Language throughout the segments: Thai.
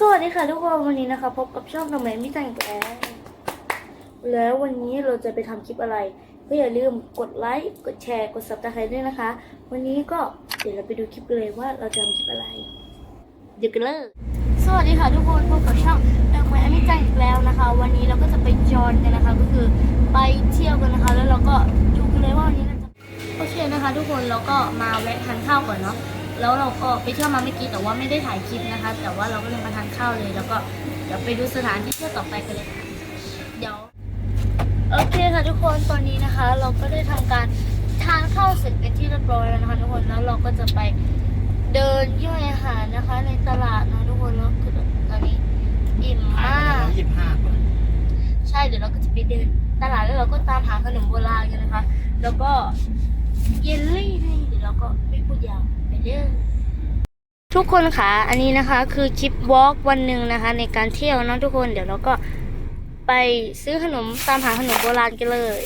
สวัสดีค่ะทุกคนวันนี้นะคะพบกับช่องทำไมไม่แต่งแกล้ว แล้ววันนี้เราจะไปทำคลิปอะไร ก็อย่าลืมกดไลค์กดแชร์กดซับสไครต์ด้วยนะคะ วันนี้ก็เดี๋ยวเราไปดูคลิปกันเลยว่าเราจะทำคลิปอะไรเดี๋ยวกันเลยสวัสดีค่ะทุกคนพบกับช่องทำไมไม่แต่งอีกแล้วนะคะ วันนี้เราก็จะไปจอนกันนะคะ ก็คือไปเที่ยวกันนะคะ แล้วเราก็ดูกันเลยว่าวันนี้เราจะโอเคนะคะ ทุกคนเราก็มาแวะทานข้าวก่อนเนาะ แล้วเราก็ไปเที่ยวมาเมื่อกี้แต่ว่าไม่ได้ถ่ายคลิปนะคะ แต่ว่าเราก็เลยมาทานข้าวเลย แล้วก็เดี๋ยวไปดูสถานที่เที่ยวต่อไปกันเลยค่ะเดี๋ยวโอเคค่ะทุกคนตอนนี้นะคะ เราก็ได้ทำการทานข้าวเสร็จเป็นที่เรียบร้อยแล้วนะคะทุกคนแล้วเราก็จะไปเดินย่อยอาหารนะคะ ในตลาดนะทุกคนแล้วคือตอนนี้อิ่มขายมาไปกแล้วยี่สิบห้าคนใช่เดี๋ยวเราก็จะไปเดินตลาดแล้วเราก็ตามหาขนมโบราณกันนะคะ แล้วก็ เยลลี่นี่เดี๋ยวเราก็ไม่พูดยาวไปเรื่อยทุกคนคะอันนี้นะคะคือคลิปวอล์กวันหนึ่งนะคะ ในการเที่ยวเนอะทุกคน เดี๋ยวเราก็ไปซื้อขนมตามหาขนมโบราณกันเลย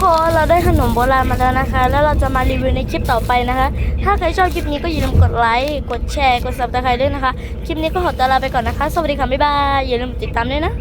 พอเราได้ขนมโบราณมาแล้วนะคะ แล้วเราจะมารีวิวในคลิปต่อไปนะคะ ถ้าใครชอบคลิปนี้ก็อย่าลืมกดไลค์ กดแชร์ กดซับสไครต์ด้วยนะคะ คลิปนี้ก็ขอตัวลาไปก่อนนะคะ สวัสดีค่ะ บ๊ายบาย อย่าลืมติดตามด้วยนะ